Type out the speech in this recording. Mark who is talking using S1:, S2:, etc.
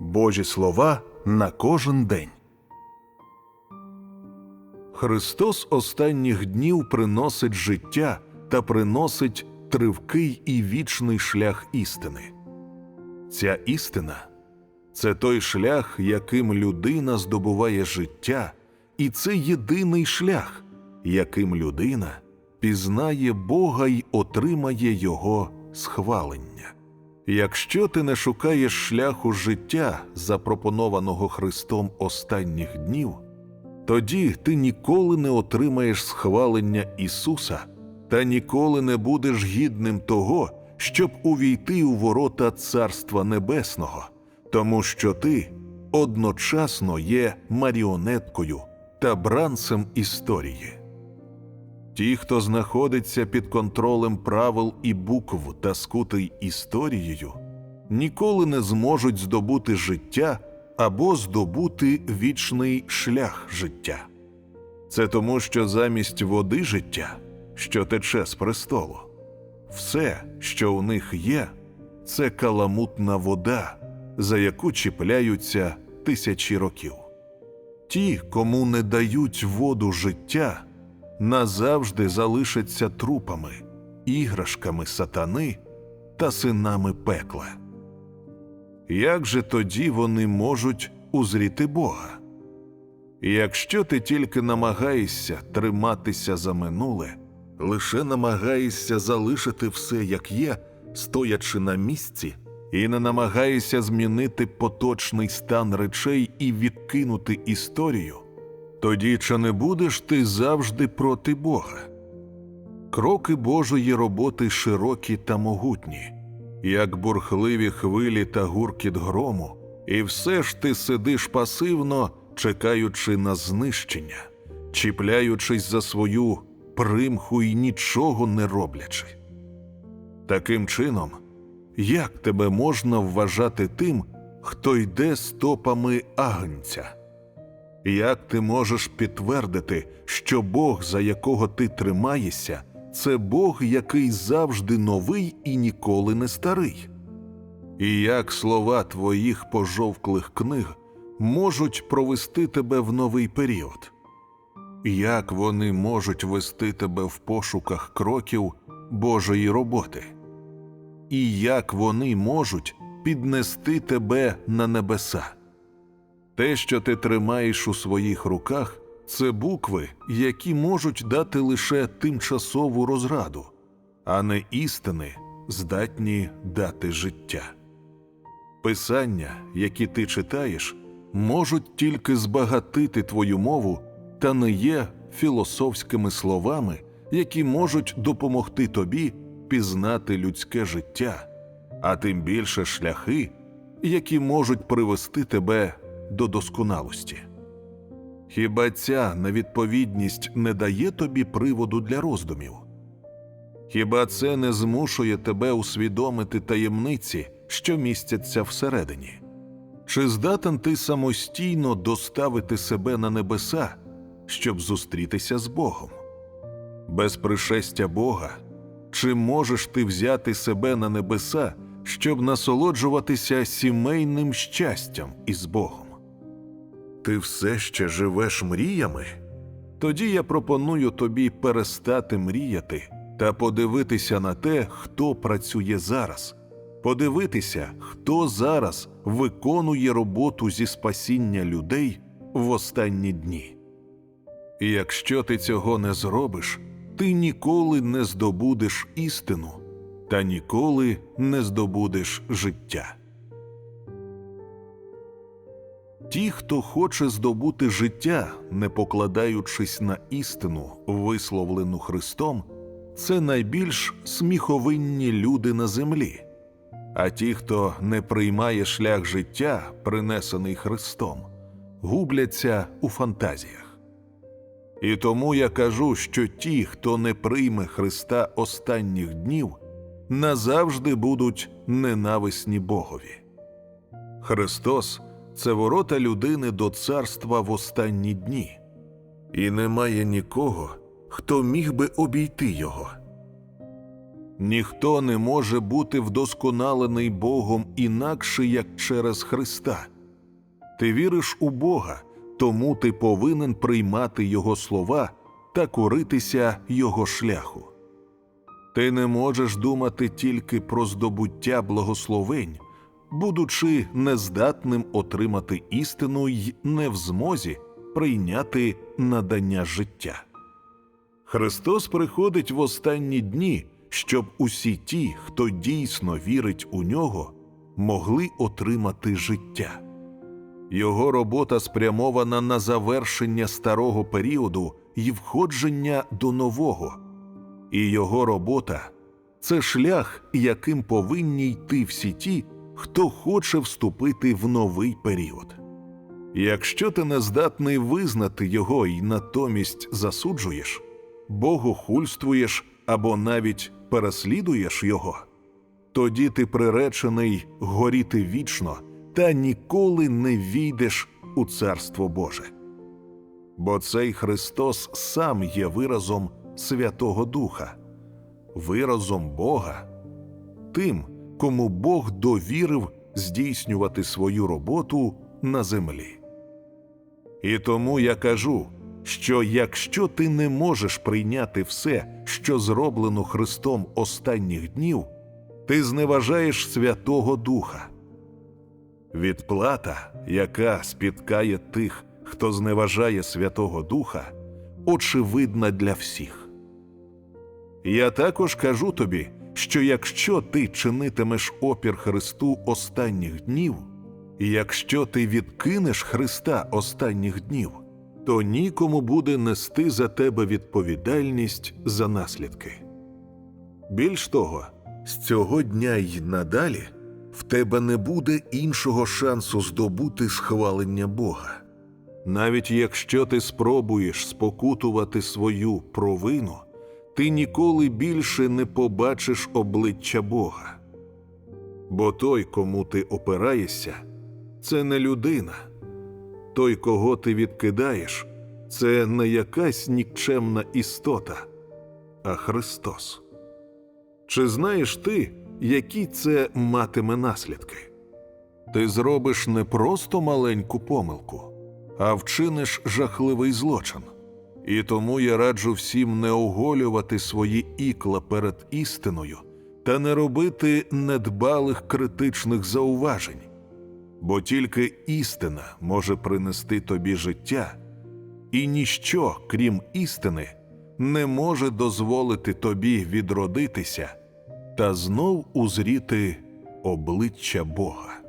S1: Божі слова на кожен день. Христос останніх днів приносить життя та приносить тривкий і вічний шлях істини. Ця істина це той шлях, яким людина здобуває життя, і це єдиний шлях, яким людина пізнає Бога й отримає Його схвалення. Якщо ти не шукаєш шляху життя, запропонованого Христом останніх днів, тоді ти ніколи не отримаєш схвалення Ісуса та ніколи не будеш гідним того, щоб увійти у ворота Царства Небесного, тому що ти одночасно є маріонеткою та бранцем історії. Ті, хто знаходиться під контролем правил і букв та скутий історією, ніколи не зможуть здобути життя або здобути вічний шлях життя. Це тому, що замість води життя, що тече з престолу, все, що у них є, це каламутна вода, за яку чіпляються тисячі років. Ті, кому не дають воду життя, назавжди залишаться трупами, іграшками сатани та синами пекла. Як же тоді вони можуть узріти Бога? Якщо ти тільки намагаєшся триматися за минуле, лише намагаєшся залишити все як є, стоячи на місці, і не намагаєшся змінити поточний стан речей і відкинути історію, тоді чи не будеш ти завжди проти Бога? Кроки Божої роботи широкі та могутні, як бурхливі хвилі та гуркіт грому, і все ж ти сидиш пасивно, чекаючи на знищення, чіпляючись за свою примху і нічого не роблячи. Таким чином, як тебе можна вважати тим, хто йде стопами агнця? Як ти можеш підтвердити, що Бог, за якого ти тримаєшся, це Бог, який завжди новий і ніколи не старий? І як слова твоїх пожовклих книг можуть провести тебе в новий період? Як вони можуть вести тебе в пошуках кроків Божої роботи? І як вони можуть піднести тебе на небеса? Те, що ти тримаєш у своїх руках, це букви, які можуть дати лише тимчасову розраду, а не істини, здатні дати життя. Писання, які ти читаєш, можуть тільки збагатити твою мову та не є філософськими словами, які можуть допомогти тобі пізнати людське життя, а тим більше шляхи, які можуть привести тебе до досконалості. Хіба ця невідповідність не дає тобі приводу для роздумів? Хіба це не змушує тебе усвідомити таємниці, що містяться всередині? Чи здатен ти самостійно доставити себе на небеса, щоб зустрітися з Богом? Без пришестя Бога, чи можеш ти взяти себе на небеса, щоб насолоджуватися сімейним щастям із Богом? Ти все ще живеш мріями? Тоді я пропоную тобі перестати мріяти та подивитися на те, хто працює зараз, подивитися, хто зараз виконує роботу зі спасіння людей в останні дні. І якщо ти цього не зробиш, ти ніколи не здобудеш істину та ніколи не здобудеш життя. Ті, хто хоче здобути життя, не покладаючись на істину, висловлену Христом, це найбільш сміховинні люди на землі. А ті, хто не приймає шлях життя, принесений Христом, губляться у фантазіях. І тому я кажу, що ті, хто не прийме Христа останніх днів, назавжди будуть ненависні Богові. Христос це ворота людини до царства в останні дні, і немає нікого, хто міг би обійти його. Ніхто не може бути вдосконалений Богом інакше, як через Христа. Ти віриш у Бога, тому ти повинен приймати Його слова та коритися Його шляху. Ти не можеш думати тільки про здобуття благословень, будучи нездатним отримати істину й не в змозі прийняти надання життя. Христос приходить в останні дні, щоб усі ті, хто дійсно вірить у нього, могли отримати життя. Його робота спрямована на завершення старого періоду і входження до нового. І його робота це шлях, яким повинні йти всі ті, хто хоче вступити в новий період. Якщо ти не здатний визнати його і натомість засуджуєш, богохульствуєш або навіть переслідуєш його, тоді ти приречений горіти вічно та ніколи не війдеш у Царство Боже. Бо цей Христос сам є виразом Святого Духа, виразом Бога, тим, кому Бог довірив здійснювати свою роботу на землі. І тому я кажу, що якщо ти не можеш прийняти все, що зроблено Христом останніх днів, ти зневажаєш Святого Духа. Відплата, яка спіткає тих, хто зневажає Святого Духа, очевидна для всіх. Я також кажу тобі, що якщо ти чинитимеш опір Христу останніх днів, і якщо ти відкинеш Христа останніх днів, то нікому буде нести за тебе відповідальність за наслідки. Більш того, з цього дня й надалі в тебе не буде іншого шансу здобути схвалення Бога. Навіть якщо ти спробуєш спокутувати свою провину, ти ніколи більше не побачиш обличчя Бога. Бо той, кому ти опираєшся, це не людина. Той, кого ти відкидаєш, це не якась нікчемна істота, а Христос. Чи знаєш ти, які це матиме наслідки? Ти зробиш не просто маленьку помилку, а вчиниш жахливий злочин. І тому я раджу всім не оголювати свої ікла перед істиною та не робити недбалих критичних зауважень, бо тільки істина може принести тобі життя, і ніщо, крім істини, не може дозволити тобі відродитися та знов узріти обличчя Бога.